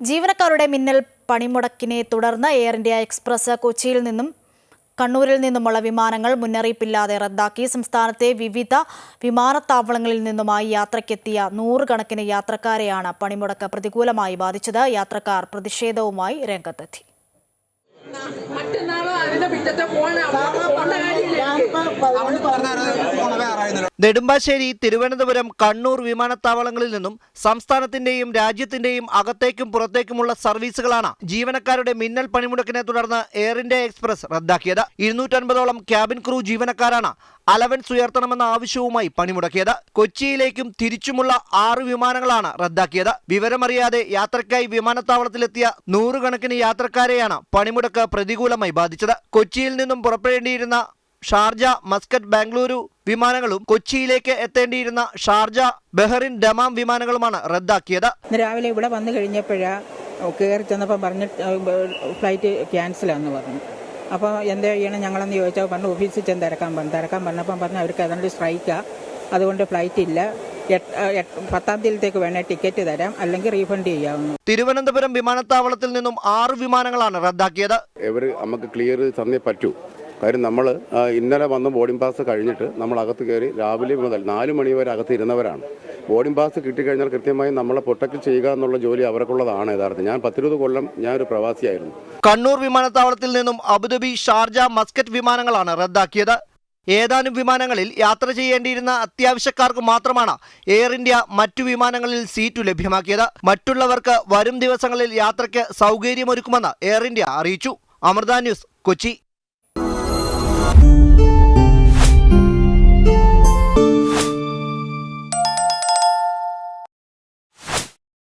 ജീവനക്കാരുടെ മിന്നൽ പണിമുടക്കിനെ തുടർന്ന് എയർ ഇന്ത്യ എക്സ്പ്രസ് കൊച്ചിയിൽ നിന്നും കണ്ണൂരിൽ നിന്നുമുള്ള വിമാനങ്ങൾ മുന്നറിയിപ്പില്ലാതെ റദ്ദാക്കി. സംസ്ഥാനത്തെ വിവിധ വിമാനത്താവളങ്ങളിൽ നിന്നുമായി യാത്രയ്ക്കെത്തിയ നൂറുകണക്കിന് യാത്രക്കാരെയാണ് പണിമുടക്ക് പ്രതികൂലമായി ബാധിച്ചത്. യാത്രക്കാർ പ്രതിഷേധവുമായി രംഗത്തെത്തി. മറ്റന്നാളോ അതിന്റെ പിറ്റത്തെ പോണ നെടുമ്പാശ്ശേരി തിരുവനന്തപുരം കണ്ണൂർ വിമാനത്താവളങ്ങളിൽ നിന്നും സംസ്ഥാനത്തിന്റെയും രാജ്യത്തിന്റെയും അകത്തേക്കും പുറത്തേക്കുമുള്ള സർവീസുകളാണ് ജീവനക്കാരുടെ മിന്നൽ പണിമുടക്കിനെ തുടർന്ന് എയർ ഇന്ത്യ എക്സ്പ്രസ് റദ്ദാക്കിയത്. ഇരുന്നൂറ്റൻപതോളം ക്യാബിൻ ക്രൂ ജീവനക്കാരാണ് അലവൻസ് ഉയർത്തണമെന്ന ആവശ്യവുമായി പണിമുടക്കിയത്. കൊച്ചിയിലേക്കും തിരിച്ചുമുള്ള ആറ് വിമാനങ്ങളാണ് റദ്ദാക്കിയത്. വിവരമറിയാതെ യാത്രയ്ക്കായി വിമാനത്താവളത്തിലെത്തിയ നൂറുകണക്കിന് യാത്രക്കാരെയാണ് പണിമുടക്ക് പ്രതികൂലമായി ബാധിച്ചത്. കൊച്ചിയിൽ നിന്നും പുറപ്പെടേണ്ടിയിരുന്ന ഷാർജ മസ്കറ്റ് ബാംഗ്ലൂരു വിമാനങ്ങളും കൊച്ചിയിലേക്ക് എത്തേണ്ടിയിരുന്ന ഷാർജ ബഹറിൻ ഡമാം വിമാനങ്ങളുമാണ് റദ്ദാക്കിയത്. ഇന്ന് രാവിലെ ഇവിടെ വന്നു കഴിഞ്ഞപ്പോഴാണ് കയറി ചെന്നപ്പോൾ പറഞ്ഞ് ഫ്ലൈറ്റ് ക്യാൻസലാന്ന് പറഞ്ഞു. അപ്പോൾ എന്താ ചെയ്യണം ഞങ്ങളെന്ന് ചോദിച്ചാൽ പറഞ്ഞു ഓഫീസിൽ ചെന്ന് തിരക്കാൻ പറഞ്ഞു. തിരക്കാൻ പറഞ്ഞപ്പം പറഞ്ഞു അവർക്ക് അതുകൊണ്ട് സ്ട്രൈക്കാണ് അതുകൊണ്ട് ഫ്ലൈറ്റ് ഇല്ല. പത്താം തീയതിയിലത്തേക്ക് വേണേ ടിക്കറ്റ് തരാം. അല്ലെങ്കിൽ റീഫണ്ട് ചെയ്യാവുന്നു. തിരുവനന്തപുരം വിമാനത്താവളത്തിൽ നിന്നും ആറ് വിമാനങ്ങളാണ് റദ്ദാക്കിയത്. ഇവർ നമുക്ക് ക്ലിയർ തന്നേ പറ്റൂ. കാര്യം നമ്മൾ ഇന്നലെ വന്ന് ബോർഡിംഗ് പാസ് കഴിഞ്ഞിട്ട് നമ്മൾ അകത്ത് കയറി രാവിലെ മുതൽ നാല് മണി വരെ അകത്ത് ഇരുന്നവരാണ്. ബോർഡിംഗ് പാസ് കിട്ടിക്കഴിഞ്ഞാൽ കൃത്യമായി നമ്മളെ പ്രൊട്ടക്ട് ചെയ്യുക എന്നുള്ള ജോലി അവർക്കുള്ളതാണ് യഥാർത്ഥം. ഞാൻ പത്തിരുപത് കൊല്ലം ഞാൻ ഒരു പ്രവാസിയായിരുന്നു. കണ്ണൂർ വിമാനത്താവളത്തിൽ നിന്നും അബുദാബി ഷാർജ മസ്കറ്റ് വിമാനങ്ങളാണ് റദ്ദാക്കിയത്. ഏതാനും വിമാനങ്ങളിൽ യാത്ര ചെയ്യേണ്ടിയിരുന്ന അത്യാവശ്യക്കാർക്ക് മാത്രമാണ് എയർ ഇന്ത്യ മറ്റു വിമാനങ്ങളിൽ സീറ്റു ലഭ്യമാക്കിയത്. മറ്റുള്ളവർക്ക് വരും ദിവസങ്ങളിൽ യാത്രയ്ക്ക് സൗകര്യമൊരുക്കുമെന്ന് എയർ ഇന്ത്യ അറിയിച്ചു. അമൃത ന്യൂസ് കൊച്ചി.